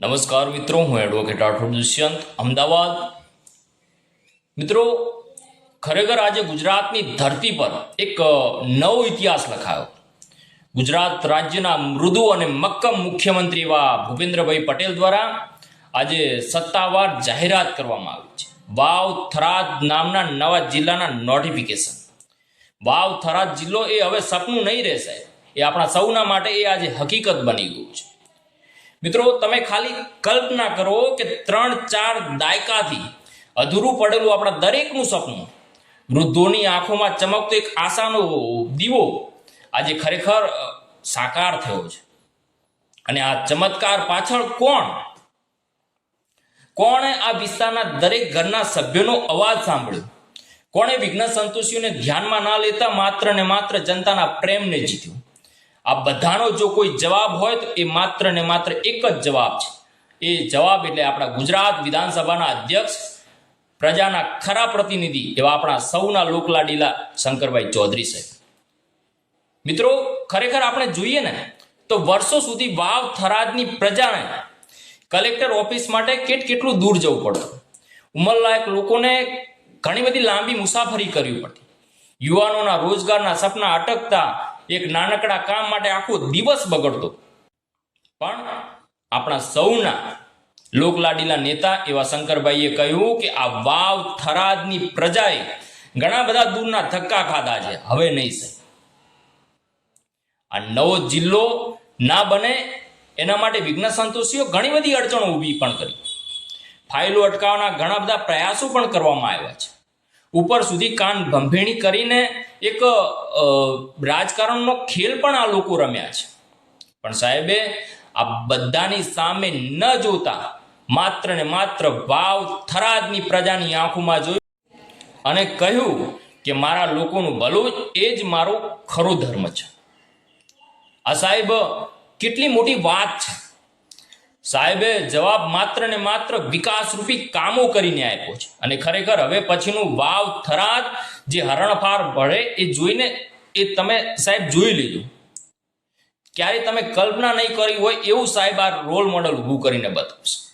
નમસ્કાર મિત્રો, હું એડવોકેટ રાઠોડ દુષ્યંત, અમદાવાદ. મિત્રો, ખરેખર આજે ગુજરાતની ધરતી પર એક નવો ઇતિહાસ લખાયો. ગુજરાત રાજ્યના મૃદુ અને મક્કમ મુખ્યમંત્રી એવા ભૂપેન્દ્રભાઈ પટેલ દ્વારા આજે સત્તાવાર જાહેરાત કરવામાં આવી છે. વાવ થરાદ નામના નવા જિલ્લાના નોટિફિકેશન વાવ થરાદ જિલ્લો એ હવે સપનું નહીં રહેશે એ આપણા સૌના માટે એ આજે હકીકત બની ગયું છે. મિત્રો, તમે ખાલી કલ્પના કરો કે ત્રણ ચાર દાયકાથી અધૂરું પડેલું આપણા દરેકનું સપનું, વૃદ્ધોની આંખોમાં ચમકતો એક આશાનો દીવો આજે ખરેખર સાકાર થયો છે. અને આ ચમત્કાર પાછળ કોણ? કોણે આ વિસ્તારના દરેક ઘરના સભ્યોનો અવાજ સાંભળ્યો? કોણે વિઘ્ન સંતોષીઓને ધ્યાનમાં ના લેતા માત્ર ને માત્ર જનતાના પ્રેમને જીત્યું? આ બધાનો જો કોઈ જવાબ હોય તો એ માત્ર ને માત્ર એક જ જવાબ છે. એ જવાબ એટલે આપણા ગુજરાત વિધાનસભાના અધ્યક્ષ, પ્રજાના ખરા પ્રતિનિધિ એવા આપણા સૌના લોકલાડીલા શંકરભાઈ ચૌધરી સાહેબ. મિત્રો, ખરેખર આપણે જોઈએ ને, તો વર્ષો સુધી વાવ થરાદની પ્રજાને કલેક્ટર ઓફિસ માટે કેટ કેટલું દૂર જવું પડતું? ઉંમરલાયક લોકોને ઘણી બધી લાંબી મુસાફરી કરવી પડતી. યુવાનોના રોજગારના સપના અટકતા એક નાનકડા કામ માટે આખો દિવસ બગડતો. પણ આપણા સૌના લોકલાડીલા નેતા એવા શંકરભાઈએ કહ્યું કે આ વાવ થરાદની પ્રજાએ ઘણા બધા દૂરના ધક્કા ખાધા છે. હવે નહીં સહી. આ નવો જિલ્લો ના બને એના માટે વિઘ્ન સંતોષીઓ ઘણી બધી અડચણો ઊભી પણ કરી. ફાઇલો અટકાવવાના ઘણા બધા પ્રયાસો પણ કરવામાં આવ્યા છે. ઉપર સુધી કાન ભંભેણી કરીને એક રાજકારણનો ખેલ પણ આ લોકો રમ્યા છે. પણ સાહેબે આ બધાની સામે ન જોતા માત્ર ને માત્ર વાવ થરાદની પ્રજાની આંખોમાં જોયું અને કહ્યું કે મારા લોકોનું ભલું એ જ મારો ખરો ધર્મ છે. આ સાહેબ, કેટલી મોટી વાત છે. સાહેબે જવાબ માત્ર ને માત્ર વિકાસરૂપી કામો કરીને આપ્યો છે. અને ખરેખર હવે પછીનું વાવ થરાદ જે હરણફાર ભળે એ જોઈને એ તમે સાહેબ જોઈ લીધું. ક્યારે તમે કલ્પના નહીં કરી હોય એવું સાહેબ આ રોલ મોડલ ઊભું કરીને બતાવશે.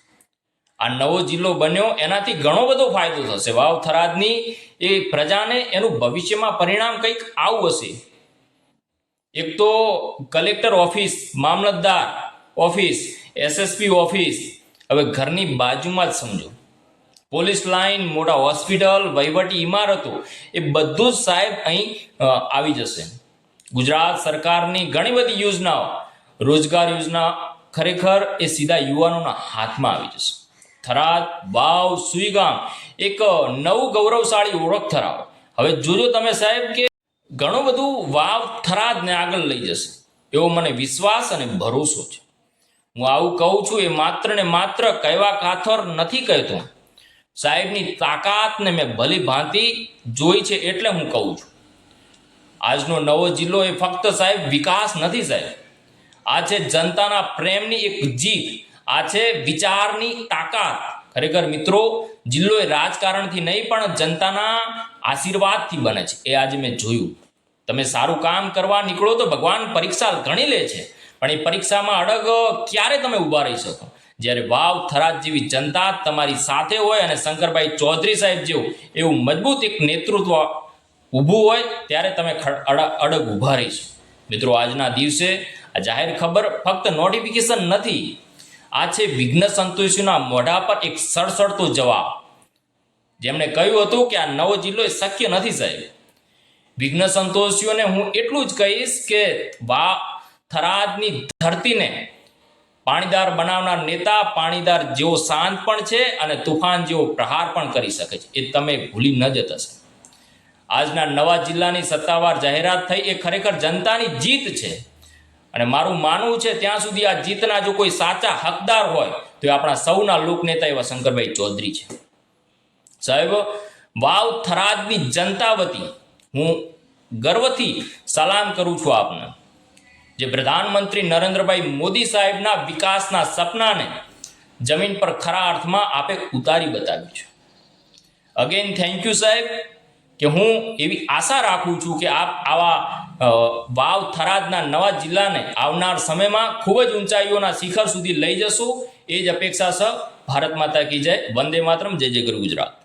આ નવો જિલ્લો બન્યો એનાથી ઘણો બધો ફાયદો થશે. વાવ થરાદની એ પ્રજાને એનું ભવિષ્યમાં પરિણામ કંઈક આવું હશે. એક તો કલેક્ટર ઓફિસ મામલતદાર ઓફિસ એસએસપી ઓફિસ. હવે ઘરની બાજુમાં જ સમજો. પોલીસ લાઇન, મોટા હોસ્પિટલ, વહીવટી ઇમારતો, એ બધું જ સાહેબ અહીં આવી જશે. ગુજરાત સરકારની ઘણી બધી યોજનાઓ, રોજગાર યોજના ખરેખર એ સીધા યુવાનોના હાથમાં આવી જશે. થરાદ, વાવ, સુઈગામ, એક નવું ગૌરવશાળી ઓળખ ધરાવો. હવે જોજો તમે સાહેબ કે ઘણું બધું વાવ થરાદને આગળ લઈ જશે. એવો મને વિશ્વાસ અને ભરોસો છે. હું આવું કહું છું એ માત્ર ને માત્ર કહેવા કાથર નથી કહેતો. સાહેબની તાકાતને મેં ભલી ભાંતિ જોઈ છે એટલે હું કહું છું. આજનો નવો જિલ્લો એ ફક્ત સાહેબ વિકાસ નથી સાહેબ. આ છે જનતાના પ્રેમની એક જીત. આ છે વિચારની તાકાત. ખરેખર મિત્રો, જિલ્લો એ રાજકારણથી નહીં પણ જનતાના આશીર્વાદથી બને છે. એ આજે મેં જોયું. તમે સારું કામ કરવા નીકળો તો ભગવાન પરીક્ષા ઘણી લે છે. પણ એ પરીક્ષામાં અડગ ક્યારે તમે ઊભા રહી શકો? જ્યારે વાવ થરાદ જેવી જનતા તમારી સાથે હોય અને શંકરભાઈ ચૌધરી સાહેબ જેવું એવું મજબૂત એક નેતૃત્વ ઊભું હોય, ત્યારે તમે અડગ ઊભા રહીશું મિત્રો, આજના દિવસે આ જાહેર ખબર ફક્ત નોટિફિકેશન નથી, આ છે વિઘ્ન સંતોષીના મોઢા પર એક સડસડતો જવાબ. જેમણે કહ્યું હતું કે આ નવો જિલ્લો શક્ય નથી સાહેબ. વિઘ્ન સંતોષીઓને હું એટલું જ કહીશ કે વા થરાદની ધરતીને પાણીદાર બનાવનાર નેતા, પાણીદાર જેવો શાંત પણ છે અને તુફાન જેવો પ્રહાર પણ કરી શકે છે. એ તમે ભૂલી ન જતા આજના નવા જિલ્લાની સત્તાવાર જાહેરાત થઈ, એ ખરેખર જનતાની જીત છે. અને મારું માનવું છે, ત્યાં સુધી આ જીતના જો કોઈ સાચા હકદાર હોય, તો એ આપણા સૌના લોકનેતા એવા શંકરભાઈ ચૌધરી છે. સાહેબ, વાવ થરાદની જનતા વતી હું ગર્વથી સલામ કરું છું આપને. જે પ્રધાનમંત્રી નરેન્દ્રભાઈ મોદી સાહેબના વિકાસના સપનાને જમીન પર ખરા અર્થમાં આપે ઉતારી બતાવ્યું છે. અગેન થેન્ક યુ સાહેબ, કે હું એવી આશા રાખું છું કે આપ આવા વાવ થરાદના નવા જિલ્લાને આવનાર સમયમાં ખૂબ જ ઊંચાઈઓના શિખર સુધી લઈ જશો. એ જ અપેક્ષા સહ ભારત માતા કી જય, વંદે માતરમ, જય જય ગુરુ ગુજરાત.